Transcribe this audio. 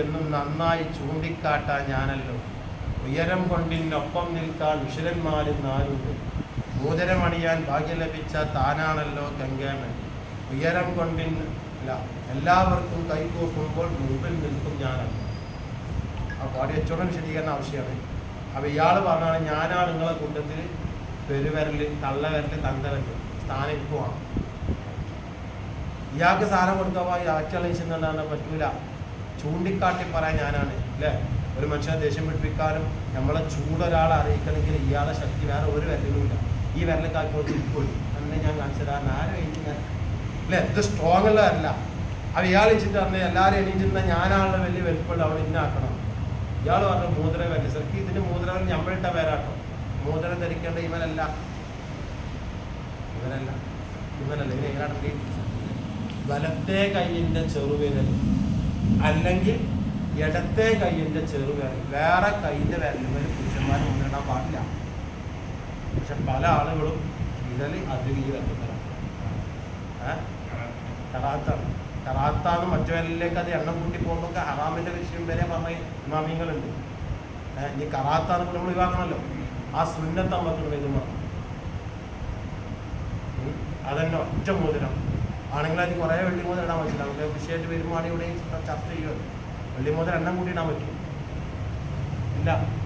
എന്നും നന്നായി ചൂണ്ടിക്കാട്ടാൻ ഞാനല്ലോ. ഉയരം കൊണ്ടിനൊപ്പം നിൽക്കാൻ വിഷരന്മാരും നാരുണ്ട്. ഭൂതരമണിയാൻ ഭാഗ്യം ലഭിച്ച താനാണല്ലോ ഗംഗേമൻ. ഉയരം കൊണ്ടില്ല എല്ലാവർക്കും കൈകോക്കുമ്പോൾ മുമ്പിൽ നിൽക്കും ഞാനല്ലോ. ആ പാടി അച്ചോടൻ വിശദീകരണം ആവശ്യമാണ്. അപ്പോൾ ഇയാൾ പറഞ്ഞാണ് ഞാനാണ് നിങ്ങളെ കൂട്ടത്തിൽ പെരുവരൽ തള്ളവരൽ തന്തവിരൽ സ്ഥാനം ഇരിക്കുവാണ് ഇയാൾക്ക് സാധനം കൊടുക്കാൻ ആക്ച്വലൈസ് പറ്റൂല. ചൂണ്ടിക്കാട്ടി പറയാൻ ഞാനാണ് അല്ലേ? ഒരു മനുഷ്യനെ ദേഷ്യം പിടിപ്പിക്കാനും നമ്മളെ ചൂടൊരാളെ അറിയിക്കണമെങ്കിൽ ഇയാളെ ശക്തി വേറെ ഒരു വിരലുമില്ല ഈ വിരൽ കാക്കോട്ട് ഇരിക്കുള്ളൂ അന്നെ ഞാൻ കാണിച്ചതാണ് ആരും എഴുതി അല്ലേ? ഇത് സ്ട്രോങ് ഉള്ളതല്ല അപ്പോൾ ഇയാൾ വെച്ചിട്ട് പറഞ്ഞ എല്ലാവരും എണീറ്റിരുന്ന ഞാനാളുടെ വലിയ വലിപ്പമുള്ള അവിടെ ഇന്നാക്കണം ഇയാൾ പറഞ്ഞു മൂതിര വരല്ല ശരിക്കും ഇതിന് വിരൽ ഞമ്മളിട്ട പേരാട്ടോ. ധരിക്കേണ്ട ഇവനല്ല. ഇവനല്ല. ഇവനല്ല. ഇവനെ വലത്തെ കൈയിന്റെ ചെറുവിരൽ അല്ലെങ്കിൽ ഇടത്തെ കൈയിന്റെ ചെറുവിരൽ വേറെ കൈയിന്റെ വിരലുമേൽ പുരുഷന്മാർ മുന്നിടാൻ പാടില്ല. പക്ഷെ പല ആളുകളും വിരൽ അധികം വരുന്നതാണ് കറാത്താണ് കറാത്താണ് മറ്റു വിരലിലേക്ക് അത് എണ്ണം കൂട്ടി പോകുമ്പോൾ ഹറാമിന്റെ വിഷയം വരെ പറഞ്ഞ ഇമാമിങ്ങളുണ്ട്. ഏഹ് ഇനി കറാത്താണ് നമ്മൾ ഒഴിവാക്കണമല്ലോ. ആ സുന്നത്ത് നമുക്ക് വരുമ്പോൾ അതന്നെ ഒറ്റ മോതിരം. ആണെങ്കിൽ അതിന് കുറേ വെള്ളി മോതിരം ഇടാൻ പറ്റില്ല. നമുക്ക് കൃഷിയായിട്ട് വരുമ്പോൾ ആണെങ്കിൽ ഇവിടെ ചർച്ച ചെയ്യുമല്ലോ. വെള്ളി മോതിരം എണ്ണം കൂടി ഇടാൻ പറ്റും. ഇല്ല.